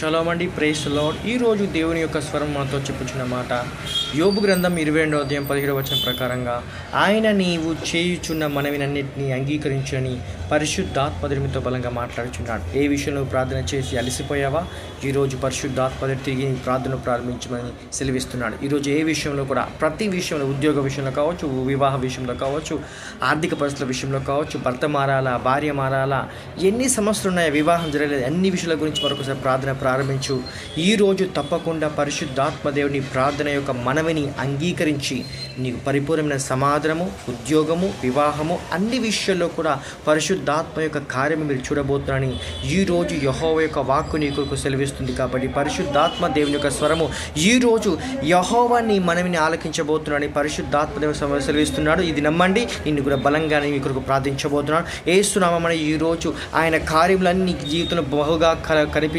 Shalom అండి praise lord ఈరోజు దేవుని యొక్క స్వరం మనతో చెప్పుచున్న మాట యోబు గ్రంథం ఇరవై రెండో అధ్యాయం పదిహేడు వచ్చిన ప్రకారంగా ఆయన నీవు చేయుచున్న మనవినన్నింటినీ అంగీకరించని పరిశుద్ధాత్మధునితో బలంగా మాట్లాడుచున్నాడు. ఏ విషయంలో ప్రార్థన చేసి అలసిపోయావా? ఈరోజు పరిశుద్ధాత్మధుడు తిరిగి ప్రార్థన ప్రారంభించమని సెలవిస్తున్నాడు. ఈరోజు ఏ విషయంలో కూడా ప్రతి విషయంలో ఉద్యోగ విషయంలో కావచ్చు వివాహ విషయంలో కావచ్చు ఆర్థిక పరిస్థితుల విషయంలో కావచ్చు భర్త మారాలా భార్య మారాలా ఎన్ని సమస్యలు ఉన్నాయో వివాహం జరగలేదు అన్ని విషయాల గురించి మరొకసారి ప్రార్థన ప్రారంభించు. ఈరోజు తప్పకుండా పరిశుద్ధాత్మ దేవుని ప్రార్థన యొక్క మనవిని అంగీకరించి నీకు పరిపూర్ణమైన సమాధానము ఉద్యోగము వివాహము అన్ని విషయాల్లో కూడా పరిశుద్ధాత్మ యొక్క కార్యము మీరు చూడబోతున్నారని ఈరోజు యహోవ యొక్క వాక్కు నీ కొరకు సెలవిస్తుంది కాబట్టి పరిశుద్ధాత్మ దేవుని యొక్క స్వరము ఈరోజు యహోవా నీ మనవిని ఆలకించబోతున్నాడని పరిశుద్ధాత్మ దేవుని సెలవిస్తున్నాడు. ఇది నమ్మండి నిన్ను కూడా బలంగా మీ కొరకు ప్రార్థించబోతున్నాడు. ఏస్తున్నామని ఈరోజు ఆయన కార్యములన్నీ నీ జీవితంలో బహుగా కనిపి